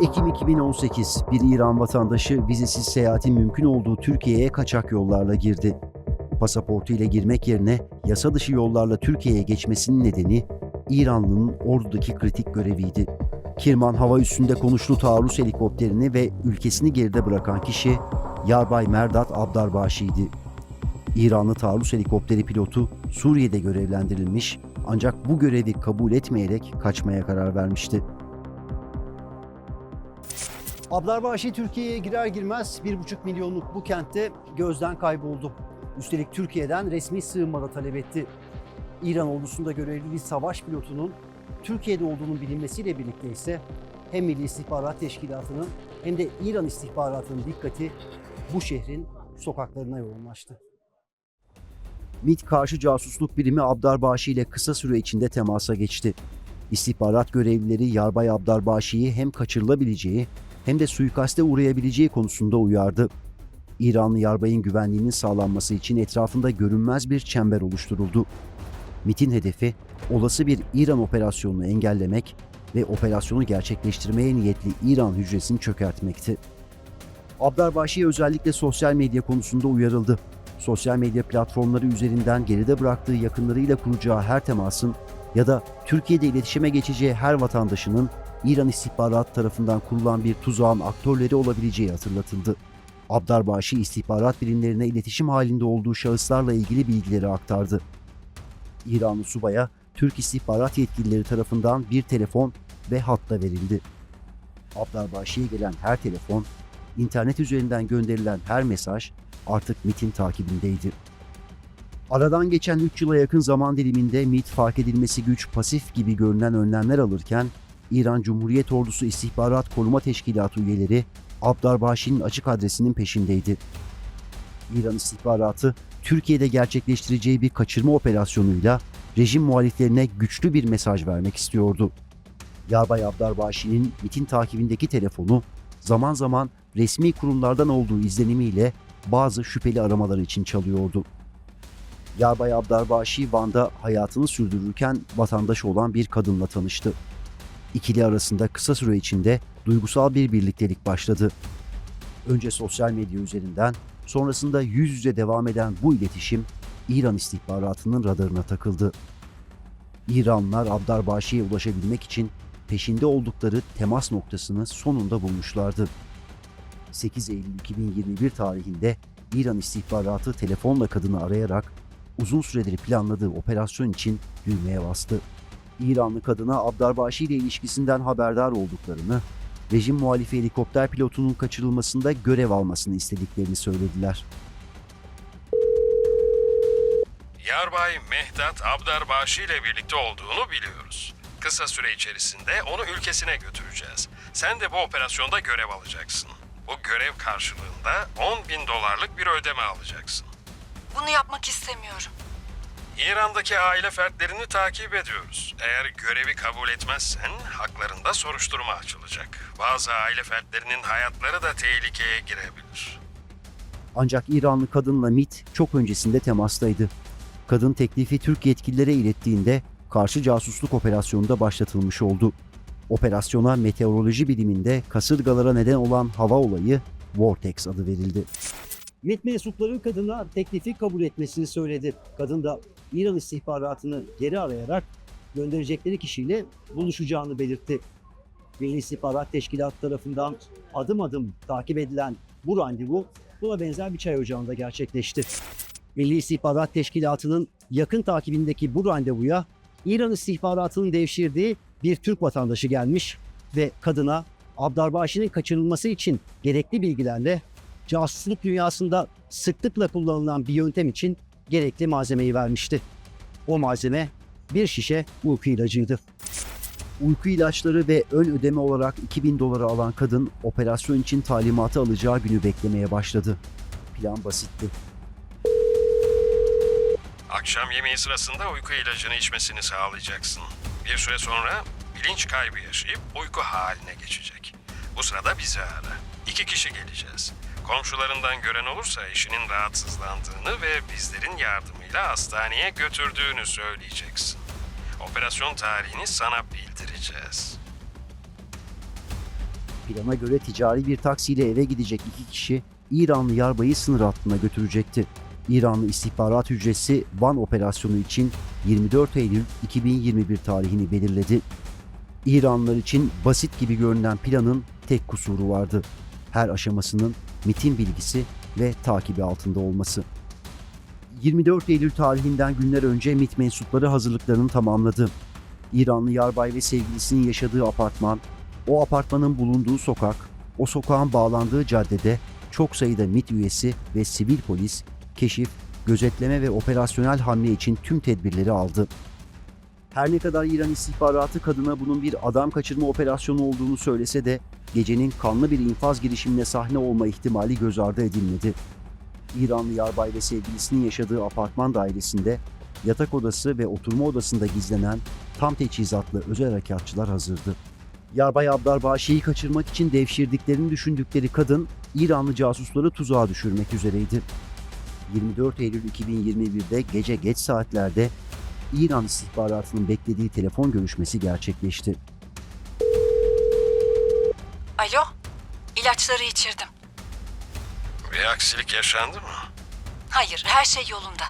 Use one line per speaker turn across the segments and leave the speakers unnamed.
Ekim 2018 bir İran vatandaşı vizesiz seyahatin mümkün olduğu Türkiye'ye kaçak yollarla girdi. Pasaportu ile girmek yerine yasa dışı yollarla Türkiye'ye geçmesinin nedeni İranlı'nın ordudaki kritik göreviydi. Kirman hava üstünde konuşlu taarruz helikopterini ve ülkesini geride bırakan kişi Yarbay Merdat Abdarbaşi'ydi. İranlı taarruz helikopteri pilotu Suriye'de görevlendirilmiş ancak bu görevi kabul etmeyerek kaçmaya karar vermişti. Abdarbaşi Türkiye'ye girer girmez 1,5 milyonluk bu kentte gözden kayboldu. Üstelik Türkiye'den resmi sığınmada talep etti. İran ordusunda görevli bir savaş pilotunun Türkiye'de olduğunun bilinmesiyle birlikte ise hem Milli İstihbarat Teşkilatı'nın hem de İran istihbaratının dikkati bu şehrin sokaklarına yoğunlaştı. MİT karşı casusluk birimi Abdarbaşi ile kısa süre içinde temasa geçti. İstihbarat görevlileri Yarbay Abdarbaşi'yi hem kaçırılabileceği hem de suikaste uğrayabileceği konusunda uyardı. İranlı yarbayın güvenliğinin sağlanması için etrafında görünmez bir çember oluşturuldu. MIT'in hedefi olası bir İran operasyonunu engellemek ve operasyonu gerçekleştirmeye niyetli İran hücresini çökertmekti. Abdarbaşi özellikle sosyal medya konusunda uyarıldı. Sosyal medya platformları üzerinden geride bıraktığı yakınlarıyla kuracağı her temasın ya da Türkiye'de iletişime geçeceği her vatandaşının İran istihbarat tarafından kurulan bir tuzağın aktörleri olabileceği hatırlatıldı. Abdarbaşi istihbarat birimlerine iletişim halinde olduğu şahıslarla ilgili bilgileri aktardı. İranlı subaya Türk istihbarat yetkilileri tarafından bir telefon ve hatta verildi. Abdarbaşi'ye gelen her telefon, internet üzerinden gönderilen her mesaj artık MIT'in takibindeydi. Aradan geçen 3 yıla yakın zaman diliminde MIT fark edilmesi güç pasif gibi görünen önlemler alırken İran Cumhuriyet Ordusu İstihbarat Koruma Teşkilatı üyeleri Abdarbaşi'nin açık adresinin peşindeydi. İran istihbaratı Türkiye'de gerçekleştireceği bir kaçırma operasyonuyla rejim muhaliflerine güçlü bir mesaj vermek istiyordu. Yarbay Abdarbaşi'nin MIT'in takibindeki telefonu zaman zaman resmi kurumlardan olduğu izlenimiyle bazı şüpheli aramalar için çalıyordu. Yarbay Abdarbaşi Van'da hayatını sürdürürken vatandaşı olan bir kadınla tanıştı. İkili arasında kısa süre içinde duygusal bir birliktelik başladı. Önce sosyal medya üzerinden, sonrasında yüz yüze devam eden bu iletişim İran istihbaratının radarına takıldı. İranlılar Abdarbaşi'ye ulaşabilmek için peşinde oldukları temas noktasını sonunda bulmuşlardı. 8 Eylül 2021 tarihinde İran istihbaratı telefonla kadını arayarak uzun süredir planladığı operasyon için düğmeye bastı. İranlı kadına Abdarbaşi ile ilişkisinden haberdar olduklarını, rejim muhalifi helikopter pilotunun kaçırılmasında görev almasını istediklerini söylediler.
Yarbay Mehdat Abdarbaşi ile birlikte olduğunu biliyoruz. Kısa süre içerisinde onu ülkesine götüreceğiz. Sen de bu operasyonda görev alacaksın. Bu görev karşılığında 10 bin dolarlık bir ödeme alacaksın.
Bunu yapmak istemiyorum.
İran'daki aile fertlerini takip ediyoruz. Eğer görevi kabul etmezsen haklarında soruşturma açılacak. Bazı aile fertlerinin hayatları da tehlikeye girebilir.
Ancak İranlı kadınla MIT çok öncesinde temastaydı. Kadın teklifi Türk yetkililere ilettiğinde karşı casusluk operasyonu da başlatılmış oldu. Operasyona meteoroloji biliminde kasırgalara neden olan hava olayı Vortex adı verildi. MİT mensupları kadına teklifi kabul etmesini söyledi. Kadın da İran istihbaratını geri arayarak gönderecekleri kişiyle buluşacağını belirtti. Milli İstihbarat Teşkilatı tarafından adım adım takip edilen bu randevu buna benzer bir çay ocağında gerçekleşti. Milli İstihbarat Teşkilatı'nın yakın takibindeki bu randevuya İran istihbaratının devşirdiği bir Türk vatandaşı gelmiş ve kadına Abdarbaşi'nin kaçırılması için gerekli bilgilerle casusluk dünyasında sıklıkla kullanılan bir yöntem için gerekli malzemeyi vermişti. O malzeme bir şişe uyku ilacıydı. Uyku ilaçları ve ön ödeme olarak 2000 doları alan kadın operasyon için talimatı alacağı günü beklemeye başladı. Plan basitti.
Akşam yemeği sırasında uyku ilacını içmesini sağlayacaksın. Bir süre sonra bilinç kaybı yaşayıp uyku haline geçecek. Bu sırada bizi ara. İki kişi geleceğiz. Komşularından gören olursa eşinin rahatsızlandığını ve bizlerin yardımıyla hastaneye götürdüğünü söyleyeceksin. Operasyon tarihini sana bildireceğiz.
Plana göre ticari bir taksiyle eve gidecek iki kişi İranlı yarbayı sınır hattına götürecekti. İranlı istihbarat hücresi Van operasyonu için 24 Eylül 2021 tarihini belirledi. İranlılar için basit gibi görünen planın tek kusuru vardı. Her aşamasının MIT'in bilgisi ve takibi altında olması. 24 Eylül tarihinden günler önce MIT mensupları hazırlıklarını tamamladı. İranlı yarbay ve sevgilisinin yaşadığı apartman, o apartmanın bulunduğu sokak, o sokağın bağlandığı caddede çok sayıda MIT üyesi ve sivil polis keşif, gözetleme ve operasyonel hamle için tüm tedbirleri aldı. Her ne kadar İran istihbaratı kadına bunun bir adam kaçırma operasyonu olduğunu söylese de gecenin kanlı bir infaz girişimine sahne olma ihtimali göz ardı edilmedi. İranlı yarbay ve sevgilisinin yaşadığı apartman dairesinde yatak odası ve oturma odasında gizlenen tam teçhizatlı özel harekatçılar hazırdı. Yarbay Abdar Başi'yi kaçırmak için devşirdiklerini düşündükleri kadın İranlı casusları tuzağa düşürmek üzereydi. 24 Eylül 2021'de gece geç saatlerde İran istihbaratının beklediği telefon görüşmesi gerçekleşti.
Alo? İlaçları içirdim.
Bir aksilik yaşandı mı?
Hayır, her şey yolunda.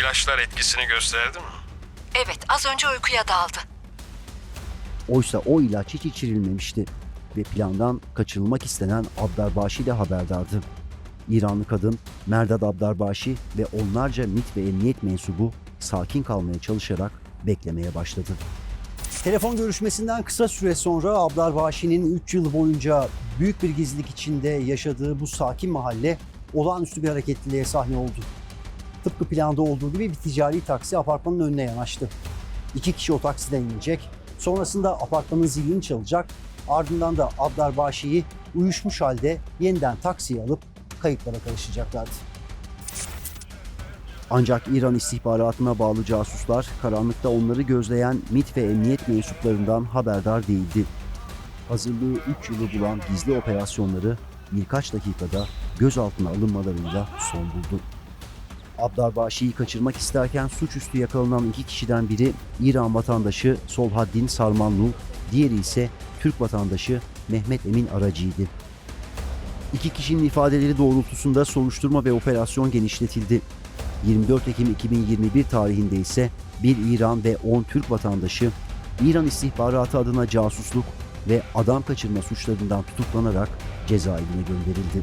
İlaçlar etkisini gösterdi mi?
Evet, az önce uykuya daldı.
Oysa o ilaç hiç içirilmemişti ve plandan kaçırılmak istenen Abdarbaşi de haberdardı. İranlı kadın Merdad Abdarbaşi ve onlarca MIT ve emniyet mensubu sakin kalmaya çalışarak beklemeye başladı. Telefon görüşmesinden kısa süre sonra Abdarbaşi'nin 3 yıl boyunca büyük bir gizlilik içinde yaşadığı bu sakin mahalle olağanüstü bir hareketliliğe sahne oldu. Tıpkı planda olduğu gibi bir ticari taksi apartmanın önüne yanaştı. İki kişi o taksiden inecek, sonrasında apartmanın zilini çalacak, ardından da Abdarbaşi'yi uyuşmuş halde yeniden taksiye alıp kayıplara karışacaklardı. Ancak İran istihbaratına bağlı casuslar karanlıkta onları gözleyen MIT ve emniyet mensuplarından haberdar değildi. Hazırlığı 3 yılı bulan gizli operasyonları birkaç dakikada gözaltına alınmalarıyla son buldu. Abdarbaşi'yi kaçırmak isterken suçüstü yakalanan iki kişiden biri İran vatandaşı Solhaddin Sarmanlu, diğeri ise Türk vatandaşı Mehmet Emin Aracı'ydı. İki kişinin ifadeleri doğrultusunda soruşturma ve operasyon genişletildi. 24 Ekim 2021 tarihinde ise bir İran ve 10 Türk vatandaşı İran istihbaratı adına casusluk ve adam kaçırma suçlarından tutuklanarak cezaevine gönderildi.